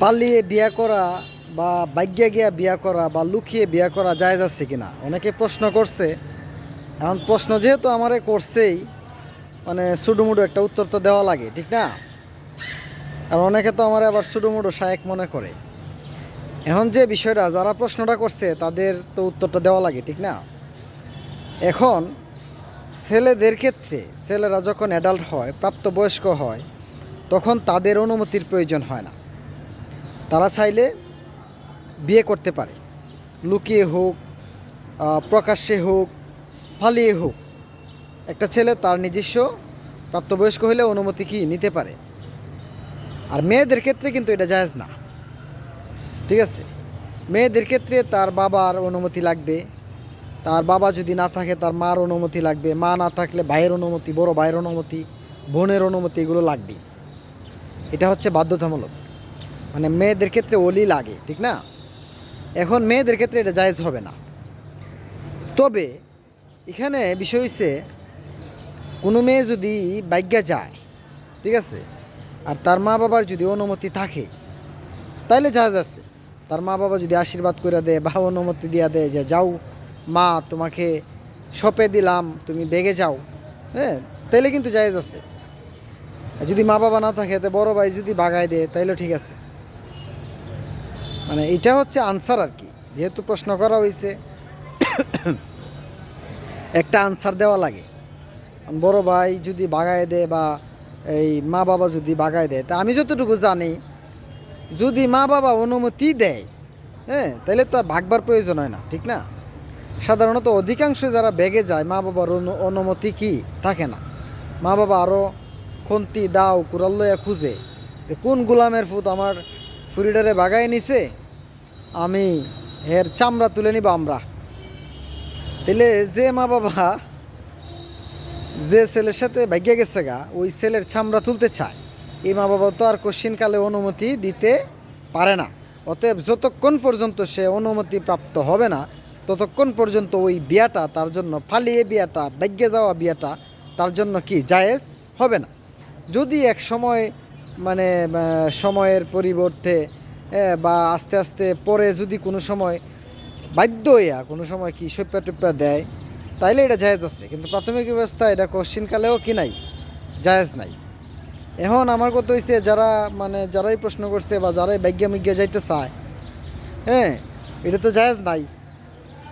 পালিয়ে বিয়া করা বা বাগ্যা গিয়া বিয়া করা বা লুকিয়ে বিয়া করা যায় যাচ্ছে কিনা? অনেকে প্রশ্ন করছে। এখন প্রশ্ন যেহেতু আমারে করছেই মানে সুডুমুডু একটা উত্তর তো দেওয়া লাগে, ঠিক না? আর অনেকে তো আমার আবার সুডুমুডু শায়েক মনে করে। এখন যে বিষয়টা, যারা প্রশ্নটা করছে, তাদের তো উত্তরটা দেওয়া লাগে, ঠিক না? এখন ছেলেদের ক্ষেত্রে, ছেলেরা যখন অ্যাডাল্ট হয়, প্রাপ্তবয়স্ক হয়, তখন তাদের অনুমতির প্রয়োজন হয় না। তারা চাইলে বিয়ে করতে পারে। লুকিয়ে হোক প্রকাশ্যে হোক, ফালিয়ে হোক, একটা ছেলে তার নিজস্ব প্রাপ্তবয়স্ক হলে অনুমতি কি নিতে পারে? আর মেয়েদের ক্ষেত্রে কিন্তু এটা জায়েজ না। ঠিক আছে? মেয়েদের ক্ষেত্রে তার বাবার অনুমতি লাগবে। তার বাবা যদি না থাকে, তার মার অনুমতি লাগবে। মা না থাকলে ভাইয়ের অনুমতি, বড় ভাইয়ের অনুমতি, বোনের অনুমতি এগুলো লাগবে এটা হচ্ছে বাধ্যতামূলক। মানে মেয়েদের ক্ষেত্রে ওলি লাগে, ঠিক না? এখন মেয়েদের ক্ষেত্রে এটা জায়েজ হবে না। তবে এখানে বিষয় হচ্ছে কোনো মেয়ে যদি বাইজ্ঞা যায়, ঠিক আছে, আর তার মা বাবার যদি অনুমতি থাকে, তাইলে জাহাজ আছে। তার মা বাবা যদি আশীর্বাদ করে দেয় বা অনুমতি দিয়া দেয় যে, যাও, মা, তোমাকে সপে দিলাম, তুমি বেগে যাও। হ্যাঁ তাইলে কিন্তু জায়েজ আছে। যদি মা বাবা না থাকে, তো বড় ভাই যদি বাগায় দেয়, তাইলে ঠিক আছে। মানে এটা হচ্ছে আনসার আর কি। যেহেতু প্রশ্ন করা হয়েছে একটা আনসার দেওয়া লাগে। বড় ভাই যদি বাগায় দেয় বা এই মা বাবা যদি বাগায় দেয়, তা আমি যতটুকু জানি, যদি মা বাবা অনুমতি দেয় হ্যাঁ তাহলে তো ভাগবার প্রয়োজন হয় না, ঠিক না? সাধারণত অধিকাংশ যারা বেগে যায়, মা বাবার অনুমতি কি? থাকে না। মা বাবা আরও খন্তি দাও, কুড়াল খুঁজে, যে কোন গোলামের ফুত আমার ফুরিডারে বাগায় নিছে, আমি এর চামড়া তুলে নিব আমরা। তাহলে যে মা বাবা, যে ছেলের সাথে ভাগ্যে গেছে গা, ওই ছেলের চামড়া তুলতে চায়। এই মা বাবা তো আর কোশ্চিনকালে অনুমতি দিতে পারে না। অতএব যতক্ষণ পর্যন্ত সে অনুমতি প্রাপ্ত হবে না, ততক্ষণ পর্যন্ত ওই বিয়াটা তার জন্য, ফালিয়ে বিয়াটা, ভাগ্যে যাওয়া বিয়াটা তার জন্য কি, জায়েজ হবে না। যদি এক সময় মানে সময়ের পরিবর্তে বা আস্তে আস্তে পরে যদি কোনো সময় বাধ্য হইয়া কোনো সময় কি সপ্যা টপ্যা দেয়, তাইলে এটা জায়েজ আছে। কিন্তু প্রাথমিক ব্যবস্থা এটা কোশ্চিনকালেও কি নাই? জায়েজ নাই। এখন আমার কথা হয়েছে যারা মানে যারাই প্রশ্ন করছে বা যারাই মিজ্ঞা যাইতে চায় হ্যাঁ এটা তো জায়েজ নাই।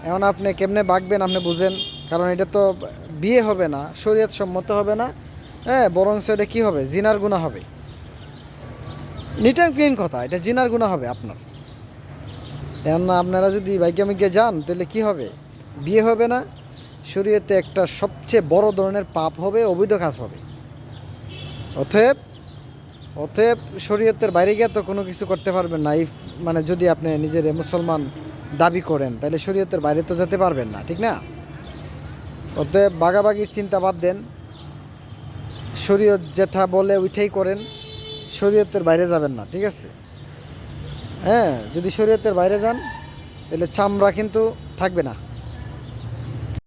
এখন আপনি কেমনে বাঁকবেন আপনি বুঝেন, কারণ এটা তো বিয়ে হবে না, শরীয়ত সম্মত হবে না হ্যাঁ বরং এটা কী হবে? জিনার গুণা হবে। নিট অ্যান্ড ক্লিন কথা, এটা জিনার গুণা হবে আপনার। এখন আপনারা যদি বৈজ্ঞানিকে যান, তাহলে কি হবে? বিয়ে হবে না, শরীয়তে একটা সবচেয়ে বড় ধরনের পাপ হবে, অবৈধ কাজ হবে। অতএব অতএব শরীয়তের বাইরে গিয়ে তো কোনো কিছু করতে পারবেন না ইফ মানে যদি আপনি নিজের মুসলমান দাবি করেন, তাহলে শরীয়তের বাইরে তো যেতে পারবেন না, ঠিক না? অতএব বাগাবাগির চিন্তা বাদ দেন। শরীয়ত যেটা বলে ওইটাই করেন। শরীয়তের বাইরে যাবেন না, ঠিক আছে? হ্যাঁ যদি শরীয়তের বাইরে যান, তাহলে চামড়া কিন্তু থাকবে না।